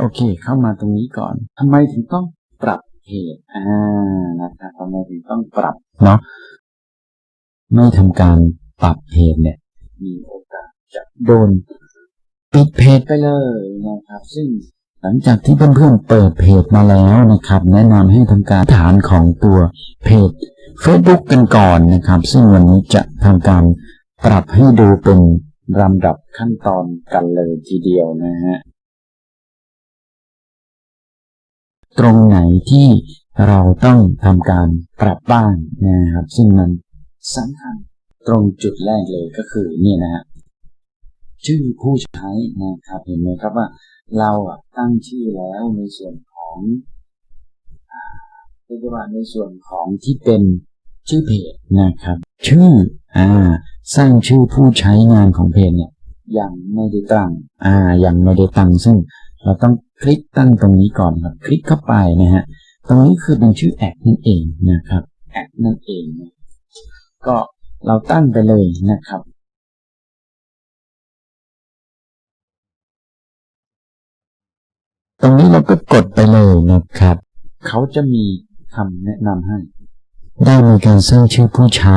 โอเค เข้ามาตรงนี้ก่อนทำไมถึงต้องปรับเพจอ่านะครับทำไมถึงต้องปรับเนาะไม่ทำการปรับเพจเนี่ย มีโอกาสจะโดนปิดเพจไปเลยนะครับ ซึ่งหลังจากที่เพื่อนๆเปิดเพจมาแล้วนะครับ แนะนำให้ทำการฐานของตัวเพจ Facebook กันก่อนนะครับ ซึ่งวันนี้จะทำการปรับให้ดูเป็นลำดับขั้นตอนกันเลยทีเดียวนะฮะ ตรงไหนที่เราต้องทำการปรับบ้างนะครับ ซึ่งมันสำคัญตรงจุดแรกเลยก็คือนี่นะฮะชื่อผู้ใช้นะครับเห็นไหมครับว่า เราตั้งชื่อแล้วในส่วนของเรียกว่าในส่วนของที่เป็นชื่อเพจนะครับ ชื่ออ่าสร้างชื่อผู้ใช้งานของเพจเนี่ยยังไม่ได้ตั้งอ่ายังไม่ได้ตั้งซึ่ง เราต้องคลิกตั้งตรงนี้ก่อนครับ คลิกเข้าไปนะฮะ ตรงนี้คือเป็นชื่อแอดนั่นเองนะครับแอดนั่นเองนะก็เราตั้งไปเลยนะครับ ตรงนี้เราก็กดไปเลยนะครับ เขาจะมีคำแนะนำให้ ได้มีการสร้างชื่อผู้ใช้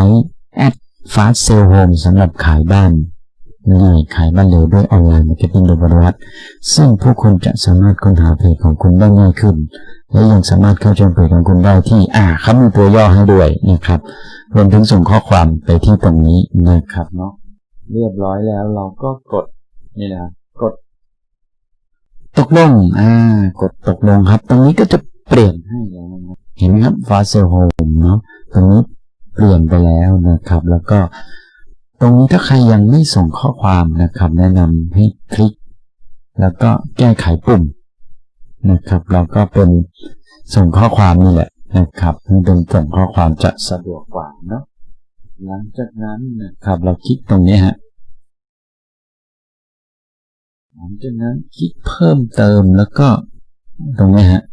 at fast sell home สำหรับขายบ้าน ง่ายขายบ้านเร็วด้วยออนไลน์มาร์เก็ตติ้งโดยบริวัตซึ่งผู้คนจะสามารถค้นหาเพจของคุณได้ง่ายขึ้น และยังสามารถเข้าชมเพจของคุณได้ที่อ่าเขามีตัวย่อให้ด้วยนะครับ รวมถึงส่งข้อความไปที่ตรงนี้นะครับเนาะเรียบร้อยแล้วเราก็กดนี่นะกด ตกลงอ่ากดตกลงครับ ตรงนี้ก็จะเปลี่ยนให้แล้วนะครับเห็นไหมครับ fast sell home เนาะตรงนี้เปลี่ยนไปแล้วนะครับ แล้วก็ ตรงนี้ถ้าใครยังไม่ส่งข้อความนะครับ แนะนำให้คลิก แล้วก็แก้ไขปุ่มนะครับแล้วก็เป็นส่งข้อความนี่แหละนะครับเป็นส่งข้อความจะสะดวกกว่าเนาะหลังจากนั้นนะครับเราคลิกตรงนี้ฮะหลังจากนั้นคลิกเพิ่มเติมแล้วก็ตรงนี้ฮะ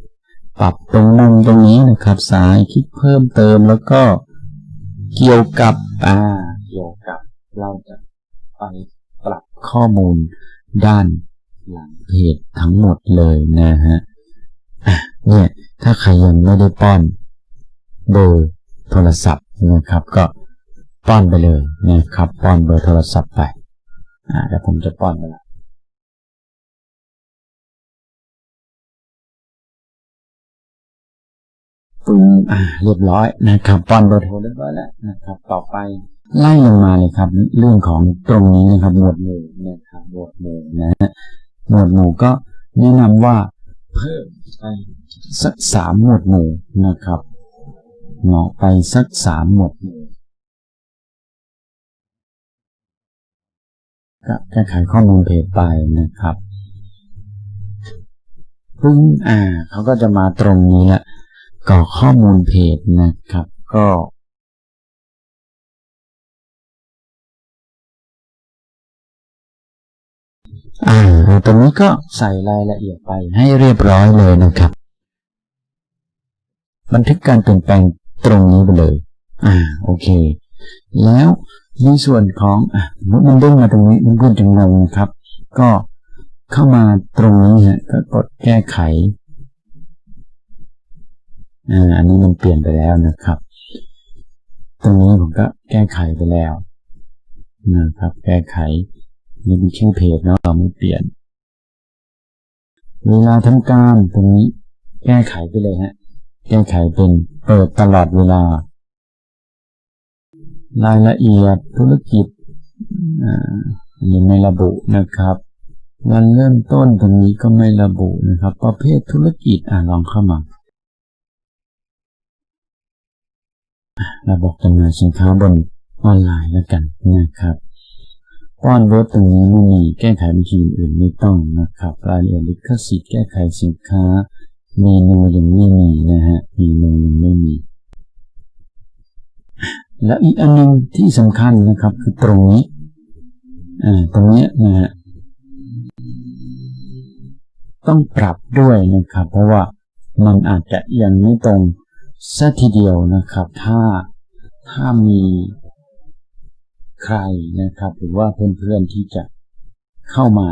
ปรับตรงมุมตรงนี้นะครับ ซ้ายคลิกเพิ่มเติมแล้วก็เกี่ยวกับอ่า เราจะไปปรับข้อมูลด้านหลังเพจทั้งหมดเลยนะฮะอะเนี่ยถ้าใครยังไม่ได้ป้อนเบอร์โทรศัพท์นะครับ ก็ป้อนไปเลยนะครับ ป้อนเบอร์โทรศัพท์ไปอ่าเดี๋ยวผมจะป้อนไปละปึ้งอ่าเรียบร้อยนะครับป้อนเบอร์โทรเรียบร้อยแล้วนะครับ ต่อไป ไล่ลงมาเลยครับ เรื่องของตรงนี้นะครับ หมวดหมู่นะครับหมวดหมู่นะฮะหมวดหมู่ก็แนะนำว่าเพิ่มไปสักสามหมวดหมู่นะครับเนาะไปสักสามหมวดหมู่ก็แก้ไขข้อมูลเพจไปนะครับพึ่งอ่าเขาก็จะมาตรงนี้แหละกรอข้อมูลเพจนะครับ ก็ อ่าตรงนี้ก็ใส่รายละเอียดไปให้เรียบร้อยเลยนะครับ บันทึกการเปลี่ยนแปลงตรงนี้ไปเลย อ่า โอเค แล้วในส่วนของอะมันเด้งมาตรงนี้มันเพื่อนจังงงนะครับ ก็เข้ามาตรงนี้ฮะก็กดแก้ไขอ่าอันนี้มันเปลี่ยนไปแล้วนะครับ ตรงนี้ผมก็แก้ไขไปแล้วนะครับ แก้ไข นี่เป็นชื่อเพจเนาะเราไม่เปลี่ยน เวลาทำการตรงนี้แก้ไขไปเลยฮะ แก้ไขเป็นเปิดตลอดเวลา รายละเอียดธุรกิจอ่ายังไม่ระบุนะครับ วันเริ่มต้นตรงนี้ก็ไม่ระบุนะครับ ประเภทธุรกิจอ่าลองเข้ามาระบบจำหน่ายสินค้าบนออนไลน์แล้วกันนะครับ ป้อนเว็บตรงนี้ไม่มีแก้ไขบัญชีอื่นไม่ต้องนะครับ รายละเอียดลิขสิทธิ์แก้ไขสินค้า เมนูยังไม่มีนะฮะเมนูยังไม่มี และอีกอันหนึงที่สำคัญนะครับคือตรงนี้อ่าตรงนี้นะฮะต้องปรับด้วยนะครับ เพราะว่ามันอาจจะยังไม่ตรงสัทีเดียวนะครับ ถ้าถ้ามี ใครนะครับ หรือว่าเพื่อนๆที่จะเข้ามา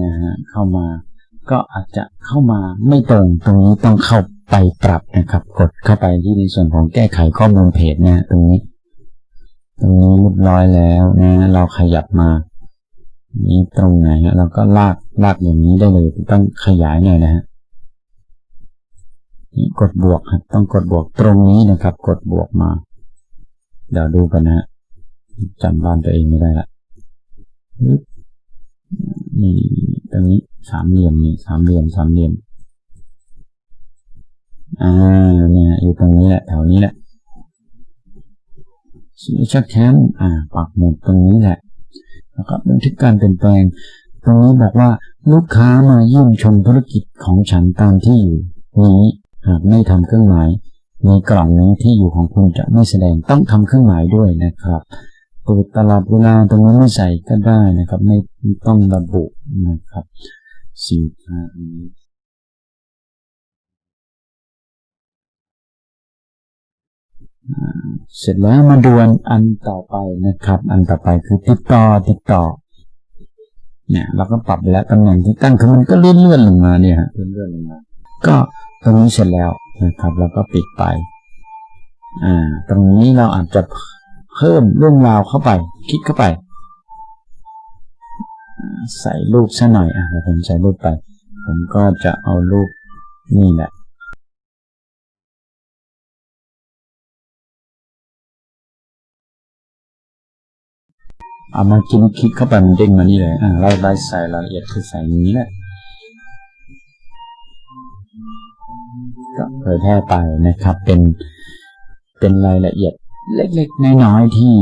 นะฮะเข้ามา ก็อาจจะเข้ามาไม่ตรงตรงนี้ต้องเข้าไปปรับนะครับ กดเข้าไปที่ในส่วนของแก้ไขข้อมูลเพจนะตรงนี้ ตรงนี้เรียบร้อยแล้วนะเราขยับมา นี้ตรงไหนนะเราก็ลากลากอย่างนี้ได้เลยต้องขยายหน่อยนะฮะนี่กดบวกครับต้องกดบวกตรงนี้นะครับ กดบวกมา เดี๋ยวดูกันนะฮะ จำบ้านตัวเองไม่ได้ละปึ๊บนี่ตรงนี้สามเหลี่ยมนี่สามเหลี่ยมสามเหลี่ยม อ่า เนี่ยอยู่ตรงนี้แหละแถวนี้แหละชักแคมอ่า ปักหมุดตรงนี้แหละ แล้วก็บันทึกการเปลี่ยนแปลง ตรงนี้บอกว่าลูกค้ามาเยี่ยมชมธุรกิจของฉันตามที่อยู่นี้หากไม่ทำเครื่องหมายในกล่องนี้ที่อยู่ของคุณจะไม่แสดงต้องทำเครื่องหมายด้วยนะครับ เปิดตลอดเวลาตรงนี้ไม่ใส่ก็ได้นะครับ ไม่ต้องระบุนะครับสินค้านี้เสร็จแล้วมาดูอันต่อไปนะครับ อันต่อไปคือติดต่อติดต่อเนี่ยเราก็ปรับแล้วตำแหน่งที่ตั้งคือมันก็เลื่อนเลื่อนลงมาเนี่ยฮะเลื่อนเลื่อนลงมาก็ตรงนี้เสร็จแล้วนะครับ แล้วก็ปิดไป อ่า ตรงนี้เราอาจจะ เพิ่มเรื่องราวเข้าไป คลิกเข้าไป ใส่รูปซะหน่อยอะผมใส่รูปไป ผมก็จะเอารูปนี่แหละเอามากินคลิกเข้าไปมันเด้งมานี่เลยอ่าเราได้ใส่รายละเอียดคือใส่นี้แหละก็เผยแพร่ไปนะครับ เป็นเป็นรายละเอียด เล็กๆ น้อยๆ ที่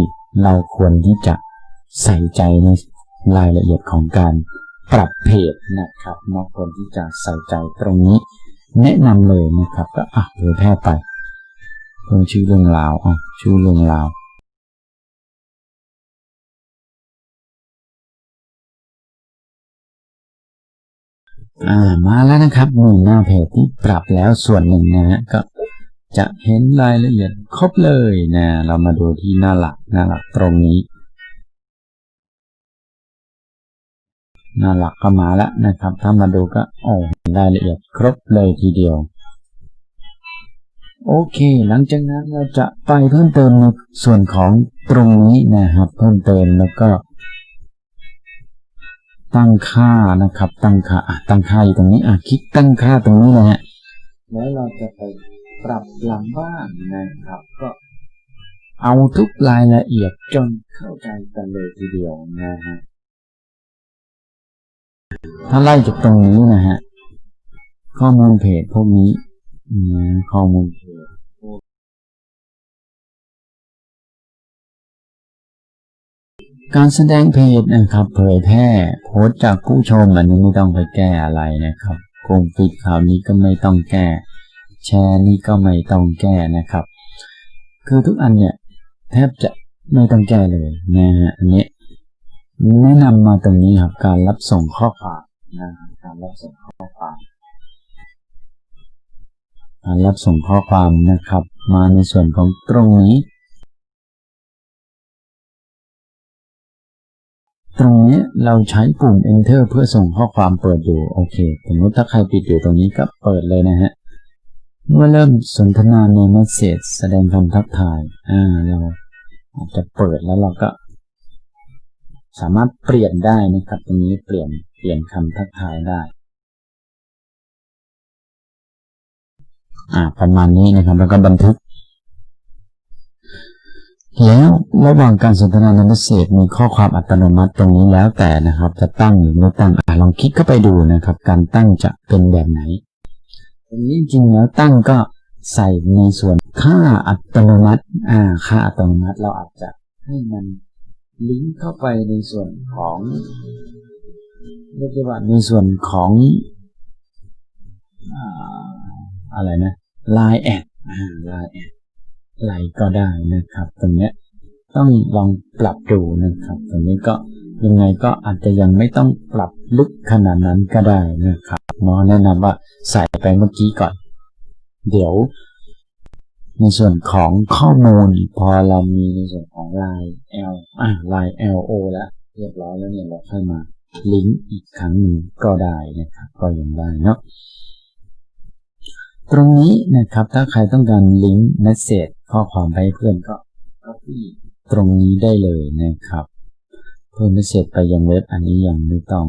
เราควรที่จะใส่ใจในรายละเอียดของการปรับเพจนะครับเราควรที่จะใส่ใจตรงนี้ แนะนำเลยนะครับ ก็อะเผยแพร่ไปเพิ่มชื่อเรื่องราวอะชื่อเรื่องราวอ่ามาแล้วนะครับนี่หน้าเพจที่ปรับแล้วส่วนหนึ่งนะฮะก็ จะเห็นรายละเอียดครบเลยนะ เรามาดูที่หน้าหลักหน้าหลักตรงนี้ หน้าหลักก็มาแล้วนะครับ ถ้ามาดูก็โอ้รายละเอียดครบเลยทีเดียว โอเค หลังจากนั้นเราจะไปเพิ่มเติมในส่วนของตรงนี้นะครับ เพิ่มเติมแล้วก็ ตั้งค่านะครับ ตั้งค่าตั้งค่าอยู่ตรงนี้อะคลิกตั้งค่าตรงนี้นะฮะแล้วเราจะไป ปรับหลังบ้านนะครับ ก็เอาทุกรายละเอียดจนเข้าใจกันเลยทีเดียวนะฮะถ้าไล่จากตรงนี้นะฮะข้อมูลเพจพวกนี้นะข้อมูลเพจการแสดงเพจนะครับ เผยแพร่โพสจากผู้ชมอันนี้ไม่ต้องไปแก้อะไรนะครับกลุ่มปิดข่าวนี้ก็ไม่ต้องแก้ แชร์นี่ก็ไม่ต้องแก้นะครับ คือทุกอันเนี่ยแทบจะไม่ต้องแก้เลยนะฮะอันนี้แนะนำมาตรงนี้ครับ การรับส่งข้อความนะการรับส่งข้อความการรับส่งข้อความนะครับ มาในส่วนของตรงนี้ ตรงนี้เราใช้ปุ่ม enter เพื่อส่งข้อความเปิดอยู่โอเคสมมติถ้าใครปิดอยู่ตรงนี้ก็เปิดเลยนะฮะ เมื่อเริ่มสนทนาในเมสเซจแสดงคำทักทาย อ่า เราอาจจะเปิดแล้วเราก็ สามารถเปลี่ยนได้นะครับ ตรงนี้เปลี่ยน เปลี่ยนคำทักทายได้ อ่า ประมาณนี้นะครับ แล้วก็บันทึก แล้วระหว่างการสนทนาในเมสเซจมีข้อความอัตโนมัติตรงนี้แล้วแต่นะครับ จะตั้งหรือไม่ตั้ง อ่าลองคลิกเข้าไปดูนะครับ การตั้งจะเป็นแบบไหน ตรงนี้จริงๆแล้วตั้งก็ใส่ในส่วนค่าอัตโนมัติ อ่า ค่าอัตโนมัติเราอาจจะให้มันลิงก์เข้าไปในส่วนของเรียกว่าในส่วนของอะไรนะ Line แอดอ่า Line แอดไลน์ก็ได้นะครับ ตรงเนี้ยต้องลองปรับดูนะครับ ตรงนี้ก็ยังไงก็อาจจะยังไม่ต้องปรับลึกขนาดนั้นก็ได้นะครับ หมอแนะนำว่าใส่ไปเมื่อกี้ก่อน เดี๋ยว ในส่วนของข้อมูลพอเรามีในส่วนของ line L อ่า line LO แล้วเรียบร้อยแล้วเนี่ยเราค่อยมาลิงก์อีกครั้งหนึ่งก็ได้นะครับก็ยังได้เนาะตรงนี้นะครับถ้าใครต้องการลิงก์เมสเซจข้อความไปเพื่อนก็ก็ที่ตรงนี้ได้เลยนะครับ เพิ่มเมสเซจไปยังเว็บอันนี้ยังไม่ต้อง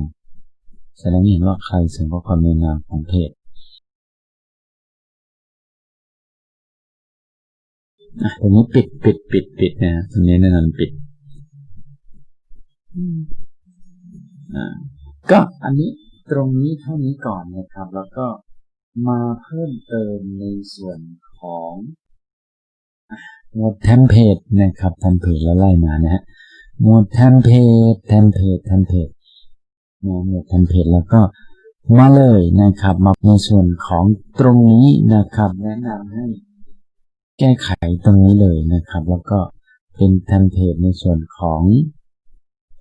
แสดงเห็นว่าใครส่งข้อความในนามของเพจอะตรงนี้ปิดปิดปิดปิดนะตรงนี้แนะนำปิดอ่าก็อันนี้ตรงนี้เท่านี้ก่อนนะครับ แล้วก็มาเพิ่มเติมในส่วนของหมวดเทมเพลตนะครับเทมเพลตแล้วไล่มานะฮะหมวดเทมเพลตเทมเพลตเทมเพลต หมวดเทมเพลตแล้วก็มาเลยนะครับ มาในส่วนของตรงนี้นะครับ แนะนำให้แก้ไขตรงนี้เลยนะครับ แล้วก็เป็นเทมเพลตในส่วนของ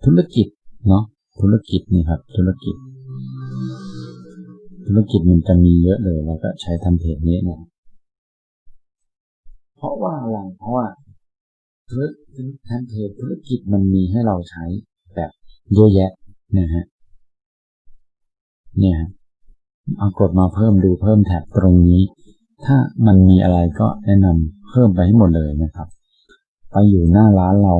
ธุรกิจเนาะธุรกิจนี่ครับ ธุรกิจ ธุรกิจมันจะมีเยอะเลยแล้วก็ใช้เทมเพลตนี้นะเพราะว่าอะไรเพราะว่าธุรเทมเพลตธุรกิจมันมีให้เราใช้แบบเยอะแยะนะฮะ เนี่ยเอากดมาเพิ่มดูเพิ่มแท็บตรงนี้ ถ้ามันมีอะไรก็แนะนำเพิ่มไปให้หมดเลยนะครับไปอยู่หน้าร้านเรา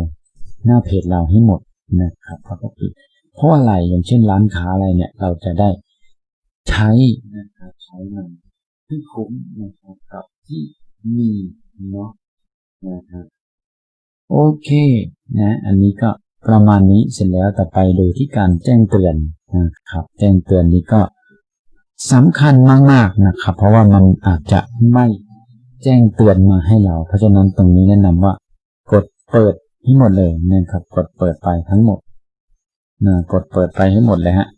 หน้าเพจเราให้หมดนะครับแล้วก็ปิดเพราะอะไรอย่างเช่นร้านค้าอะไรเนี่ยเราจะได้ใช้นะครับใช้มันให้คุ้มนะครับกับที่มีเนาะนะครับโอเคนะ อันนี้ก็ ประมาณนี้เสร็จแล้วต่อไปดูที่การแจ้งเตือนนะครับ แจ้งเตือนนี้ก็สำคัญมากๆนะครับ เพราะว่ามันอาจจะไม่แจ้งเตือนมาให้เรา เพราะฉะนั้นตรงนี้แนะนำว่ากดเปิดให้หมดเลยนะครับ กดเปิดไปทั้งหมดนะกดเปิดไปให้หมดเลยฮะ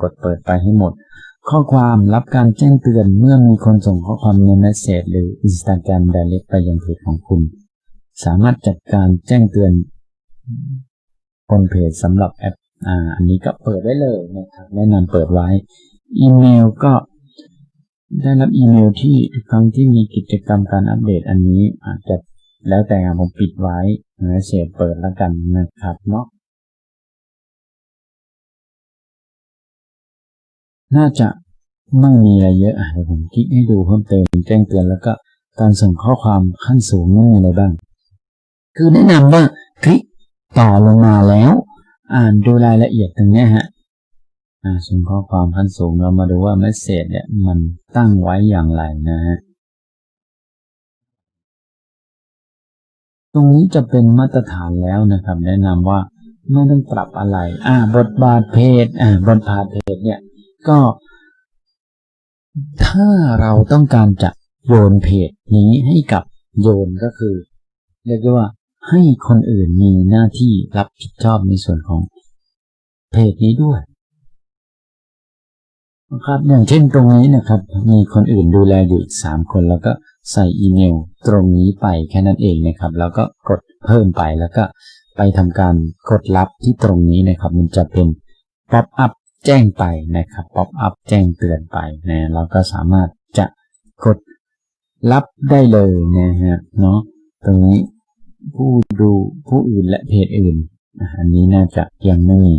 กดเปิดไปให้หมด ข้อความรับการแจ้งเตือนเมื่อมีคนส่งข้อความในเมสเซจหรือ Instagram Direct ไปยังเพจของคุณ สามารถจัดการแจ้งเตือนคนเพจสำหรับแอปอ่าอันนี้ก็เปิดได้เลยนะครับแนะนำเปิดไว้ อีเมลก็ได้รับอีเมลที่ทุกครั้งที่มีกิจกรรมการอัปเดตอันนี้อาจจะแล้วแต่ผมปิดไว้เสเซจเปิดแล้วกันนะครับเนาะน่าจะไม่มีอะไรเยอะเดี๋ยวผมคลิกให้ดูเพิ่มเติมแจ้งเตือนแล้วก็การส่งข้อความขั้นสูงนี่อะไรบ้าง คือแนะนำว่าคลิกต่อลงมาแล้ว อ่านดูรายละเอียดตรงนี้ฮะอ่าส่งข้อความขั้นสูงเรามาดูว่าเมสเซจเนี่ยมันตั้งไว้อย่างไรนะฮะตรงนี้จะเป็นมาตรฐานแล้วนะครับ แนะนำว่าไม่ต้องปรับอะไร อ่า บทบาทเพจอ่า บทบาทเพจเนี่ย ก็ ถ้าเราต้องการจะโยนเพจนี้ให้กับโยนก็คือ เรียกว่า ให้คนอื่นมีหน้าที่รับผิดชอบในส่วนของเพจนี้ด้วยนะครับอย่างเช่นตรงนี้นะครับ มีคนอื่นดูแลอยู่อีกสามคน แล้วก็ใส่อีเมลตรงนี้ไปแค่นั้นเองนะครับ แล้วก็กดเพิ่มไปแล้วก็ไปทำการกดรับที่ตรงนี้นะครับ มันจะเป็นป๊อปอัพแจ้งไปนะครับป๊อปอัพแจ้งเตือนไปนะเราก็สามารถจะกดรับได้เลยนะฮะเนาะตรงนี้ ผู้ดูผู้อื่นและเพจอื่น อันนี้น่าจะยังไม่มี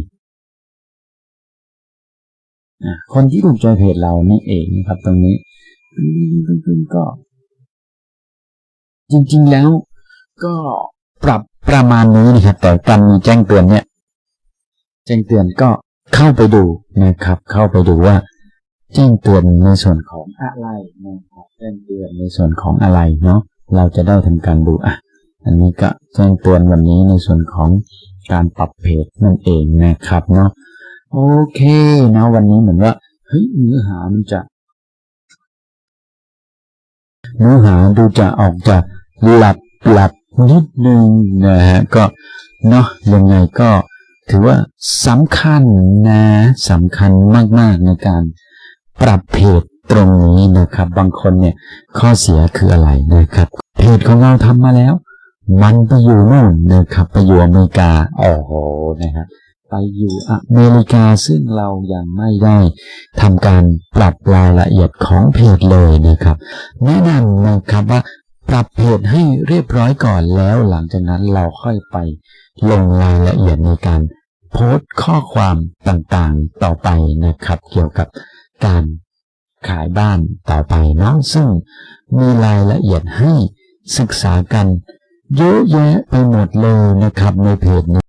คนที่ถูกใจเพจเรานี่เองนะครับ ตรงนี้ก็ จริงๆแล้วก็ปรับประมาณนี้นะครับ แต่การมีแจ้งเตือนเนี่ย แจ้งเตือนก็เข้าไปดูนะครับ เข้าไปดูว่าแจ้งเตือนในส่วนของอะไรนะครับแจ้งเตือนในส่วนของอะไรเนาะเราจะได้ทำการดูอะ อันนี้ก็แจ้งเตือนวันนี้ในส่วนของการปรับเพจนั่นเองนะครับเนาะโอเคนะวันนี้เหมือนว่าเฮ้ยเนื้อหามันจะเนื้อหาดูจะออกจะหลับหลับนิดนึงนะฮะก็เนาะยังไงก็ถือว่าสำคัญนะสำคัญมากๆในการปรับเพจตรงนี้นะครับ บางคนเนี่ยข้อเสียคืออะไรนะครับ เพจของเราทำมาแล้ว มันไปอยู่นู่นนะครับไปอยู่อเมริกาโอ้โหนะครับไปอยู่อเมริกาซึ่งเรายังไม่ได้ทำการปรับรายละเอียดของเพจเลยนะครับ แนะนำนะครับว่าปรับเพจให้เรียบร้อยก่อนแล้วหลังจากนั้นเราค่อยไปลงรายละเอียดในการโพสต์ข้อความต่างๆต่อไปนะครับ เกี่ยวกับการขายบ้านต่อไปนะซึ่งมีรายละเอียดให้ศึกษากัน เยอะแยะไปหมดเลยนะครับในเพจนี้